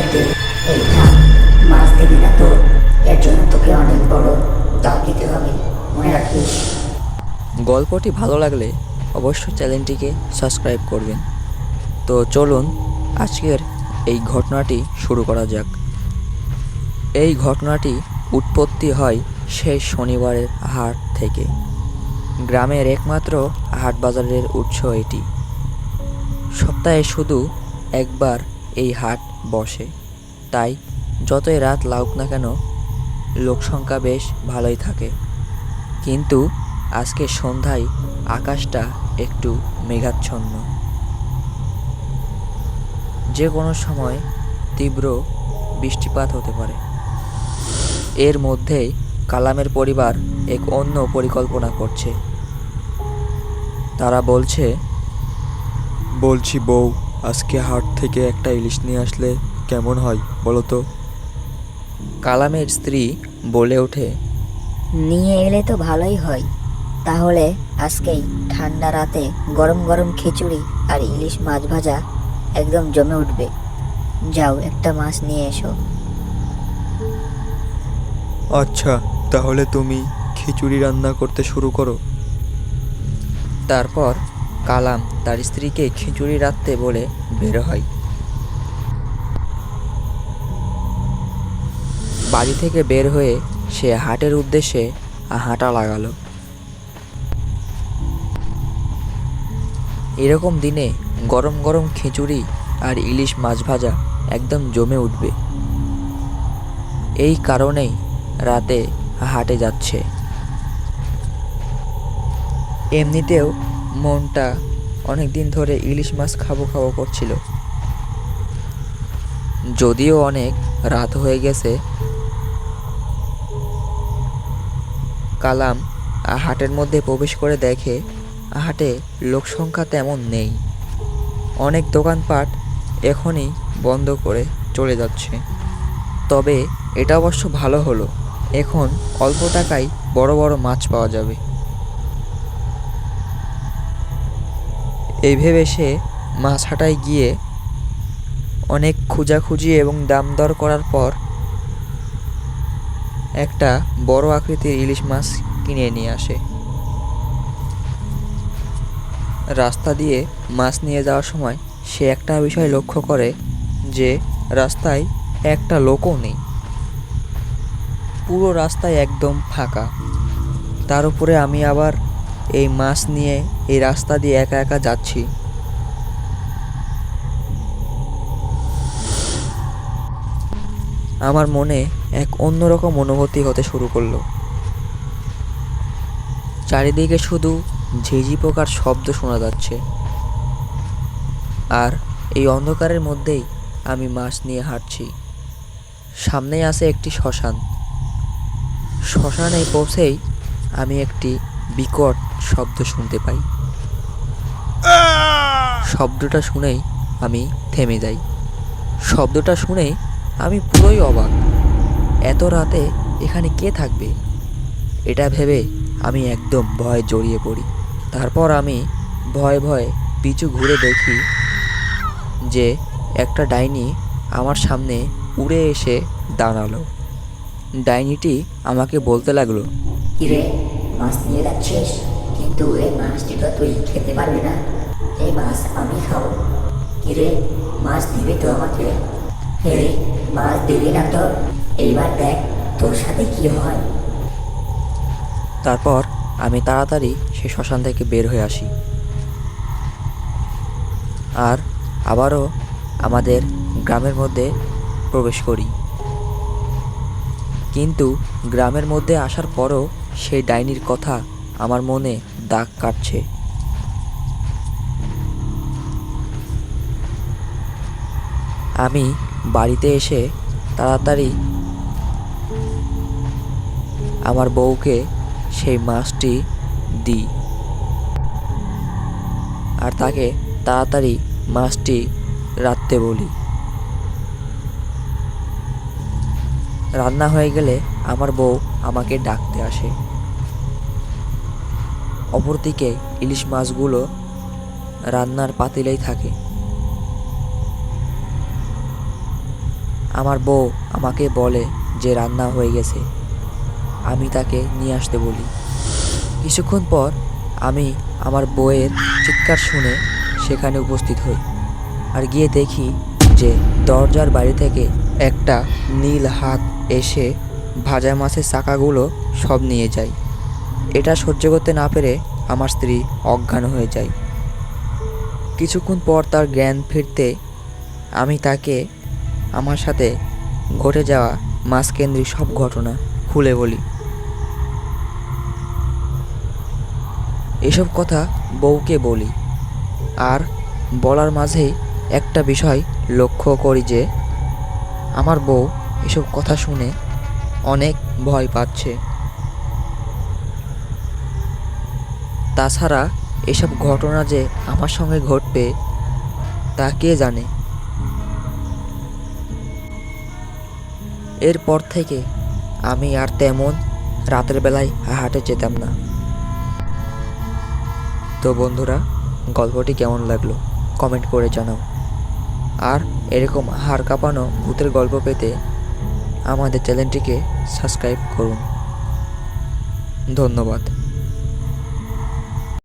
আমাকে এই থাক মাছ দিবি না তো এর জন্য তোকে অনেক বড় দাম দিতে হবে, মনে রাখিস? গল্পটি ভালো লাগলে অবশ্যই চ্যানেলটিকে সাবস্ক্রাইব করবেন। তো চলুন, আজকের এই ঘটনাটি শুরু করা যাক। এই ঘটনাটি উৎপত্তি হয় সেই শনিবারের হাট থেকে। গ্রামের একমাত্র হাট বাজারের উৎস এটি। সপ্তাহে শুধু একবার এই হাট বসে। তাই যতই রাত লাগুক না কেন, লোকসংখ্যা বেশ ভালোই থাকে। কিন্তু আজকে সন্ধ্যায় আকাশটা একটু মেঘাচ্ছন্ন। যে কোনো সময় তীব্র বৃষ্টিপাত হতে পারে। এর মধ্যেই কালামের পরিবার এক অন্য পরিকল্পনা করছে। তারা বলছে, বলছি বউ আজকে হাট থেকে একটা ইলিশ নিয়ে আসলে কেমন হয় বলো তো? কালামের স্ত্রী বলে ওঠে নিয়ে এলে তো ভালোই হয়। তাহলে আজকেই ঠান্ডা রাতে গরম গরম খিচুড়ি আর ইলিশ মাছ ভাজা একদম জমে উঠবে। যাও একটা মাছ নিয়ে এসো। আচ্ছা তাহলে তুমি খিচুড়ি রান্না করতে শুরু করো। তারপর কালাম তার স্ত্রীকে খিচুড়ি রাখতে বলে বের হয়। বাড়ি থেকে বের হয়ে সে হাটের উদ্দেশ্যে হাঁটা লাগালো। এরকম দিনে গরম গরম খিচুড়ি আর ইলিশ মাছ ভাজা একদম জমে উঠবে। এই কারণেই রাতে হাটে যাচ্ছে। এমনিতেও মনটা অনেক দিন ধরে ইলিশ মাছ খাব খাব করছিল। যদিও অনেক রাত হয়ে গেছে। কালাম হাটের মধ্যে প্রবেশ করে দেখে হাটে লোক সংখ্যা তেমন নেই। অনেক দোকানপাট এখনই বন্ধ করে চলে যাচ্ছে। তবে এটা অবশ্য ভালো হলো। এখন অল্প টাকায় বড় বড় মাছ পাওয়া যাবে। এই ভেবে সে মাছ হাটায় গিয়ে অনেক খোঁজাখুঁজি এবং দাম দর করার পর একটা বড় আকৃতির ইলিশ মাছ কিনে নিয়ে আসে। রাস্তা দিয়ে মাছ নিয়ে যাওয়ার সময় সে একটা বিষয় লক্ষ্য করে যে রাস্তায় একটা লোকও নেই। পুরো রাস্তায় একদম ফাঁকা। তার উপরে আমি আবার এই মাছ নিয়ে এই রাস্তা দিয়ে একা একা যাচ্ছি। আমার মনে এক অন্যরকম অনুভূতি হতে শুরু করল। চারিদিকে শুধু ঝিঝি পোকার শব্দ শোনা যাচ্ছে। আর এই অন্ধকারের মধ্যেই আমি মাছ নিয়ে হাঁটছি। সামনেই আছে একটি শ্মশান। শ্মশানে পৌঁছেই আমি একটি বিকট শব্দ শুনতে পাই। শব্দটা শুনেই আমি থেমে যাই। শব্দটা শুনেই আমি পুরোই অবাক। এত রাতে এখানে কে থাকবে? এটা ভেবে আমি একদম ভয়ে জড়িয়ে পড়ি। তারপর আমি ভয়ে ভয়ে পিছু ঘুরে দেখি যে একটা ডাইনি আমার সামনে উড়ে এসে দাঁড়াল। ডাইনিটি আমাকে বলতে লাগল কিরে মাছ নিয়ে যাচ্ছিস কিন্তু এই মাছটি তো তুই খেতে পারবি না। এই মাছ আমি খাব। কিরে মাছ দিবি তো আমাকে? হে, মাছ দিবি না তো। এইবার দেখ, তোর সাথে কি হয়। তারপর আমি তাড়াতাড়ি সে শ্মশান থেকে বের হয়ে আসি। আর আবারও আমাদের গ্রামের মধ্যে প্রবেশ করি। কিন্তু গ্রামের মধ্যে আসার পরও সেই ডাইনির কথা আমার মনে দাগ কাটছে। আমি বাড়িতে এসে তাড়াতাড়ি আমার বউকে সেই মাছটি দিই আর তাকে তাড়াতাড়ি মাছটি রাঁধতে বলি। রান্না হয়ে গেলে আমার বউ আমাকে ডাকতে আসে। অপরদিকে ইলিশ মাছগুলো রান্নার পাতিলেই থাকে। আমার বউ আমাকে বলে যে রান্না হয়ে গেছে। আমি তাকে নিয়ে আসতে বলি। কিছুক্ষণ পর আমি আমার বউয়ের চিৎকার শুনে সেখানে উপস্থিত হই আর গিয়ে দেখি যে দরজার বাড়ি থেকে একটা নীল হাত এসে ভাজা মাছের চাকাগুলো সব নিয়ে যায়। এটা সহ্য করতে না পেরে আমার স্ত্রী অজ্ঞান হয়ে যায়। কিছুক্ষণ পর তার জ্ঞান ফিরতে আমি তাকে আমার সাথে ঘটে যাওয়া মাছকেন্দ্রিক সব ঘটনা খুলে বলি। এসব কথা বউকে বলি। আর বলার মাঝেই একটা বিষয় লক্ষ্য করি যে, আমার বউ এসব কথা শুনে অনেক ভয় পাচ্ছে। তাছাড়া এসব ঘটনা যে আমার সঙ্গে ঘটবে, তা কে জানে? এরপর থেকে আমি আর তেমন রাতের বেলায় হাটে যেতাম না। তো বন্ধুরা, গল্পটি কেমন লাগল? কমেন্ট করে জানাও। আর এরকম হাড় কাঁপানো ভূতের গল্প পেতে আমাদের চ্যানেলটিকে সাবস্ক্রাইব করুন। ধন্যবাদ।